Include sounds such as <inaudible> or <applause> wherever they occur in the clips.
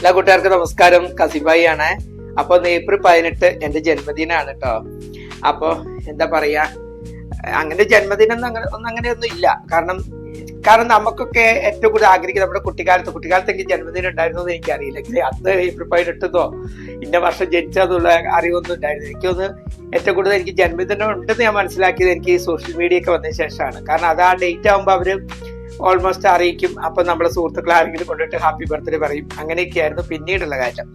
എല്ലാ കൂട്ടുകാർക്കും നമസ്കാരം. കസിബായി ആണ് അപ്പൊ ഏപ്രിൽ പതിനെട്ട് എന്റെ ജന്മദിനാണ് കേട്ടോ അപ്പൊ എന്താ പറയാ അങ്ങനെ ജന്മദിനം അങ്ങനെ ഒന്നും അങ്ങനെയൊന്നും ഇല്ല. കാരണം കാരണം നമുക്കൊക്കെ ഏറ്റവും കൂടുതൽ ആഗ്രഹിക്കുന്നത് നമ്മുടെ കുട്ടിക്കാലത്ത് കുട്ടിക്കാലത്ത് എനിക്ക് ജന്മദിനം ഉണ്ടായിരുന്നു എന്ന് എനിക്കറിയില്ല. അന്ന് ഏപ്രിൽ പതിനെട്ടെന്നോ ഇന്ന വർഷം ജനിച്ചതെന്നുള്ള അറിവൊന്നും ഉണ്ടായിരുന്നു എനിക്കൊന്ന് ഏറ്റവും കൂടുതൽ എനിക്ക് ജന്മദിനം ഉണ്ടെന്ന് ഞാൻ മനസ്സിലാക്കിയത് എനിക്ക് സോഷ്യൽ മീഡിയ ഒക്കെ വന്നതിന് ശേഷമാണ്. കാരണം അത് ആ ഡേറ്റ് ആകുമ്പോൾ അവർ ഓൾമോസ്റ്റ് അറിയിക്കും. അപ്പൊ നമ്മളെ സുഹൃത്തുക്കൾ ആരെങ്കിലും കൊണ്ടിട്ട് ഹാപ്പി ബർത്ത്ഡേ പറയും. അങ്ങനെയൊക്കെയായിരുന്നു പിന്നീടുള്ള കാര്യം.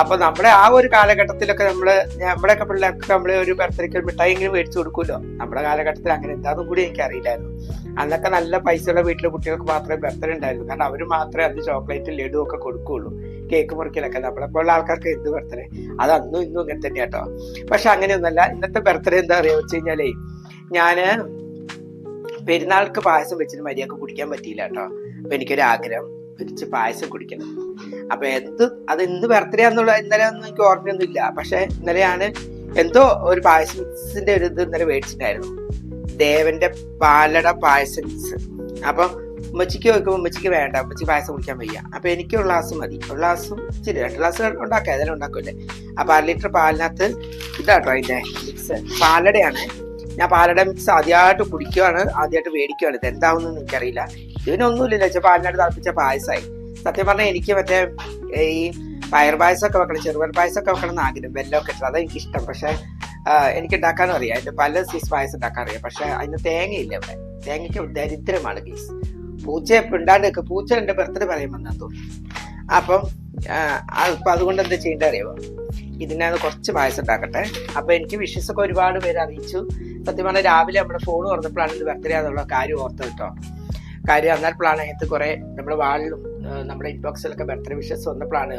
അപ്പൊ നമ്മുടെ ആ ഒരു കാലഘട്ടത്തിലൊക്കെ നമ്മൾ നമ്മുടെയൊക്കെ പിള്ളേർക്ക് നമ്മൾ ഒരു ബർത്ത്ഡേക്ക് മിഠായി എങ്കിലും മേടിച്ചു കൊടുക്കുമല്ലോ. നമ്മുടെ കാലഘട്ടത്തിൽ അങ്ങനെ എന്താന്നും കൂടി എനിക്ക് അറിയില്ലായിരുന്നു അന്നൊക്കെ നല്ല പൈസയുള്ള വീട്ടിലെ കുട്ടികൾക്ക് മാത്രമേ ബർത്ത്ഡേ ഉണ്ടായിരുന്നു കാരണം അവർ മാത്രമേ അത് ചോക്ലേറ്റ് ലഡു ഒക്കെ കൊടുക്കുകയുള്ളൂ. കേക്ക് മുറിക്കലൊക്കെ. നമ്മളെപ്പോലുള്ള ആൾക്കാർക്ക് എന്ത് ബർത്ത്ഡേ അത് അന്നും ഇന്നും ഇങ്ങനെ തന്നെ കേട്ടോ പക്ഷെ അങ്ങനെയൊന്നുമല്ല. ഇന്നത്തെ ബർത്ത്ഡേ എന്താ പറയുക വെച്ച് കഴിഞ്ഞാലേ ഞാൻ പെരുന്നാൾക്ക് പായസം വെച്ചിട്ട് മര്യാദയ്ക്ക് കുടിക്കാൻ പറ്റിയില്ല കേട്ടോ. അപ്പൊ എനിക്കൊരു ആഗ്രഹം വെച്ച് പായസം കുടിക്കണം. അപ്പൊ എന്ത് അത് എന്ത് ബർത്ത്ഡേ എന്നുള്ള ഇന്നലെ ഒന്നും എനിക്ക് ഓർമ്മയൊന്നും ഇല്ല പക്ഷെ ഇന്നലെയാണ് എന്തോ ഒരു പായസത്തിന്റെ ഒരു ഇത് ഇന്നലെ മേടിച്ചിട്ടുണ്ടായിരുന്നു. ദേവന്റെ പാലട പായസം മിക്സ് അപ്പൊ ഉമ്മച്ചിക്ക് വെക്കുമ്പോൾ ഉമ്മച്ചിക്ക് വേണ്ട ഉമ്മച്ചി പായസം കുടിക്കാൻ വയ്യ. അപ്പൊ എനിക്ക് ഒരു ഗ്ലാസ് മതി. ഒരു ഗ്ലാസ്സും ഇച്ചിരി രണ്ട് ഗ്ലാസ് ഉണ്ടാക്കാം. ഏതായാലും ഉണ്ടാക്കൂല്ലേ അപ്പൊ അര ലിറ്റർ പാലിനകത്ത് ഇതാട്ടോ അതിന്റെ മിക്സ്. പാലടയാണ്. ഞാൻ പാലട മിക്സ് ആദ്യമായിട്ട് കുടിക്കുവാണ് ആദ്യമായിട്ട് മേടിക്കുവാണ് ഇത് എന്താവുന്നു എനിക്കറിയില്ല. ഇതിനൊന്നുമില്ല വെച്ചാൽ പാലിനായിട്ട് തിളപ്പിച്ച പായസമായി സത്യം പറഞ്ഞാൽ എനിക്ക് മറ്റേ ഈ പയർ പായസമൊക്കെ വെക്കണം ചെറുപയർ പായസമൊക്കെ വെക്കണം എന്ന് ആഗ്രഹം വെല്ലമൊക്കെ ഇട്ടത് അതാണ് എനിക്ക് ഇഷ്ടം പക്ഷെ എനിക്ക് ഉണ്ടാക്കാനും അറിയാം. അതിന്റെ പല സീസ് പായസം ഉണ്ടാക്കാൻ അറിയാം. പക്ഷേ അതിന് തേങ്ങയില്ല ഇവിടെ. തേങ്ങയ്ക്ക് ദരിദ്രമാണ് ഗീസ് പൂച്ച ഉണ്ടാണ്ട് പൂച്ച എന്റെ ബർത്ത്ഡേ പറയുമ്പോൾ തോന്നുന്നു? അപ്പം അപ്പൊ അതുകൊണ്ട് എന്താ ചെയ്യേണ്ടത് അറിയാമോ ഇതിനകത്ത് കുറച്ച് പായസം ഉണ്ടാക്കട്ടെ. അപ്പൊ എനിക്ക് വിഷസ് ഒക്കെ ഒരുപാട് പേര് അറിയിച്ചു. സത്യം പറഞ്ഞാൽ രാവിലെ നമ്മുടെ ഫോൺ തുറന്നപ്പോഴാണ് ഇത് ബർത്ത്ഡേ എന്നുള്ള കാര്യം ഓർത്തത് കേട്ടോ. കാര്യം എന്നാൽ അതിനകത്ത് കുറെ നമ്മുടെ വാളിലും നമ്മുടെ ഇൻബോക്സിലൊക്കെ ബർത്ത്ഡേ വിഷസ് വന്നപ്പോഴാണ്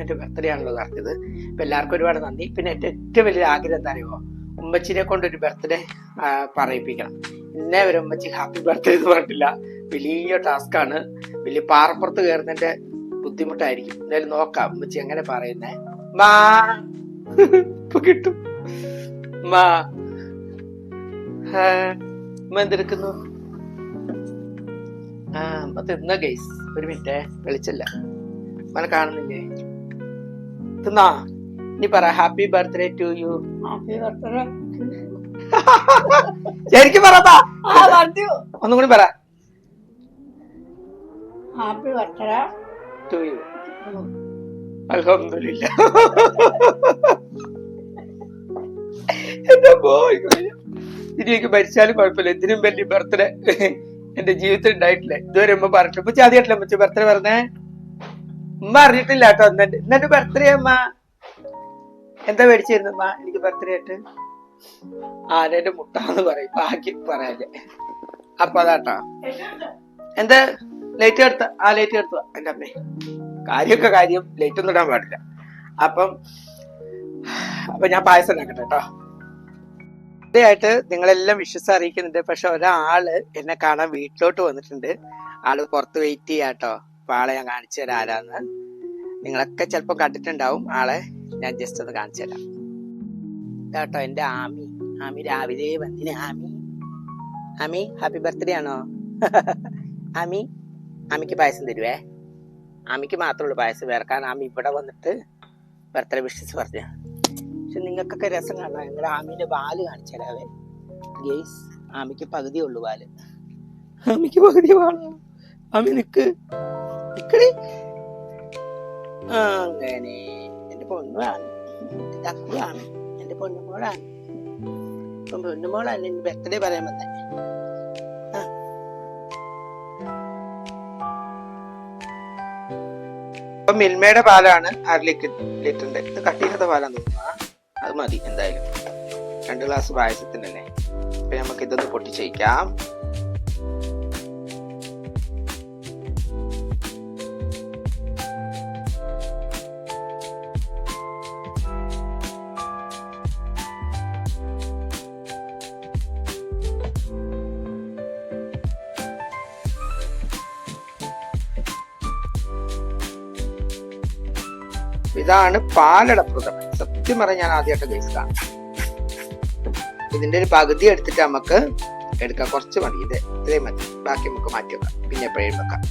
എന്റെ ബർത്ത്ഡേ ആണല്ലോ നടത്തിയത് അപ്പൊ എല്ലാവർക്കും ഒരുപാട് നന്ദി. പിന്നെ എന്റെ ഏറ്റവും വലിയ ആഗ്രഹം എന്താ അറിയുമോ? ഉമ്മച്ചിനെ കൊണ്ട് ഒരു ബർത്ത്ഡേ പറയിപ്പിക്കണം. ഇന്നേ വരെ ഉമ്മച്ചി ഹാപ്പി ബർത്ത്ഡേ എന്ന് പറഞ്ഞിട്ടില്ല. വലിയ ടാസ്ക് ആണ്. വലിയ പാറപ്പുറത്ത് കയറുന്നതിന്റെ ബുദ്ധിമുട്ടായിരിക്കും. എന്തായാലും നോക്കാം ഉമ്മച്ചി എങ്ങനെ പറയുന്നേ. മാ. <laughs> ഇപ്പൊ കിട്ടും. മാ. ഹാ, ഉമ്മ എന്തെടുക്കുന്നു? ആ അമ്മ തിന്ന ഗൈസ് ഒരു മിനിറ്റ്. വിളിച്ചില്ല. ഉമ്മനെ കാണുന്നില്ലേ? തിന്നാ? നീ പറ happy birthday to you happy birthday ശരിക്കും പറഞ്ഞു ഒന്നും കൂടി പറ. ഹാപ്പി ബർത്ത്ഡേ ടു യു പോയി ഇനി എനിക്ക് മരിച്ചാലും കുഴപ്പമില്ല. ഇതിനും വലിയ ബർത്ത്ഡേ എന്റെ ജീവിതത്തിൽ ഉണ്ടായിട്ടില്ല. ഇതുവരെ ഉമ്മ പറഞ്ഞിട്ടില്ല. ഉമ്മ ആദ്യമായിട്ടില്ല ഉമ്മച്ച ബർത്ത്ഡേ പറഞ്ഞേ? ഉമ്മ അറിഞ്ഞിട്ടില്ല കേട്ടോ. എന്നെ എന്നെ ബർത്ത്ഡേ അമ്മ എന്താ മേടിച്ചിരുന്നു അമ്മ എനിക്ക് ബർത്ത്ഡേ ആയിട്ട്. ആനേന്റെ മുട്ടാന്ന് പറയും. ബാക്കി പറയാല്ലേ അപ്പൊ അതാട്ടോ. എന്താ? ലൈറ്റ് എടുത്ത ആ ലൈറ്റ് എടുത്തു എന്റെ അമ്മേ. കാര്യമൊക്കെ കാര്യം ലൈറ്റ് ഒന്നും ഇടാൻ പാടില്ല. അപ്പം അപ്പൊ ഞാൻ പായസം ഉണ്ടാക്കട്ടെ കേട്ടോ. ആയിട്ട് നിങ്ങളെല്ലാം വിശ്വസം അറിയിക്കുന്നുണ്ട്. പക്ഷെ ഒരാൾ എന്നെ കാണാൻ വീട്ടിലോട്ട് വന്നിട്ടുണ്ട്. ആൾ പുറത്ത് വെയിറ്റ് ചെയ്യാട്ടോ അപ്പൊ ആളെ ഞാൻ കാണിച്ചു തരാം ആരാന്ന്. നിങ്ങളൊക്കെ ചിലപ്പോൾ കണ്ടിട്ടുണ്ടാവും. ആളെ ഞാൻ ജസ്റ്റ് ഒന്ന് കാണിച്ചു തരാം. കേട്ടോ എന്റെ ആമി. ആമി രാവിലെ വന്നിന്. ആമി. ആമി ഹാപ്പി ബർത്ത്ഡേ ആണോ? <laughs> ആമി ആമിക്ക് പായസം തരുവേ? അമ്മയ്ക്ക് മാത്രമേ ഉള്ളൂ പായസം. വേർക്കാൻ ആമി ഇവിടെ വന്നിട്ട് ബർത്ത്ഡേ വിഷസ് പറഞ്ഞു. പക്ഷെ നിങ്ങൾക്കൊക്കെ രസം കാണാം നിങ്ങളുടെ ആമിന്റെ വാൽ കാണിച്ചാലാവേ ഗെയ്സ് ആമിക്ക് പകുതിയേ ഉള്ളൂ വാൽ. ആമിക്ക് പകുതി വാളോ ആമി നിക്ക്. നിക്കണേ അങ്ങനെ. എന്റെ പൊണ്ണുമാണ് എന്റെ അക്കുവാണ് എന്റെ പൊന്നുമോളാണ്. ഇപ്പം പൊന്നുമോളാണ് എന്റെ ബർത്ത്ഡേ പറയാൻ വന്നേ. ഇപ്പൊ മിൽമയുടെ പാലാണ് അര ലിറ്ററിന്റെ. ഇത് കട്ടിയില്ലാത്ത പാലാന്ന് തോന്നുന്നു. അത് മതി എന്തായാലും. രണ്ട് ഗ്ലാസ് പായസത്തിനല്ലേ. അപ്പൊ നമുക്ക് ഇതൊന്ന് പൊട്ടിച്ചേക്കാം ഇതാണ് പാലട പ്രഥമൻ. സത്യം പറഞ്ഞ ഞാൻ ആദ്യമായിട്ട് കേൾക്കാം ഇതിന്റെ ഒരു പകുതി എടുത്തിട്ട് നമുക്ക് എടുക്കാം. കുറച്ച് മതി. ഇത് ഇത്രയും മതി. ബാക്കി നമുക്ക് മാറ്റി വെക്കാം. പിന്നെ എപ്പോഴും വെക്കാം.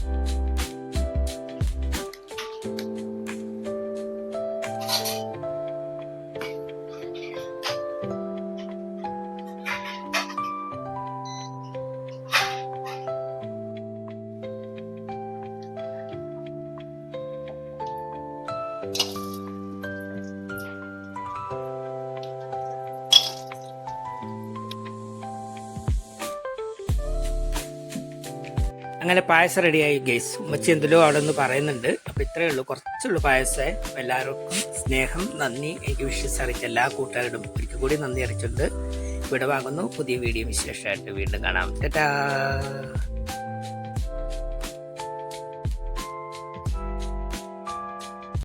Thank you. അങ്ങനെ പായസം റെഡിയായി ഗേസ് ഉമ്മച്ചി എന്തെല്ലോ അവിടെ നിന്ന് പറയുന്നുണ്ട്. അപ്പൊ ഇത്രയേ ഉള്ളൂ. കുറച്ചുള്ളൂ പായസേ. എല്ലാവർക്കും സ്നേഹം നന്ദി. എനിക്ക് വിശ്വസിച്ച് അറിയിച്ച എല്ലാ കൂട്ടുകാരോടും ഒരിക്കൽ കൂടി നന്ദി അറിയിച്ചിട്ടുണ്ട് ഇവിടെ വാങ്ങുന്നു പുതിയ വീഡിയോ വിശേഷമായിട്ട് വീണ്ടും കാണാം. ടാറ്റാ!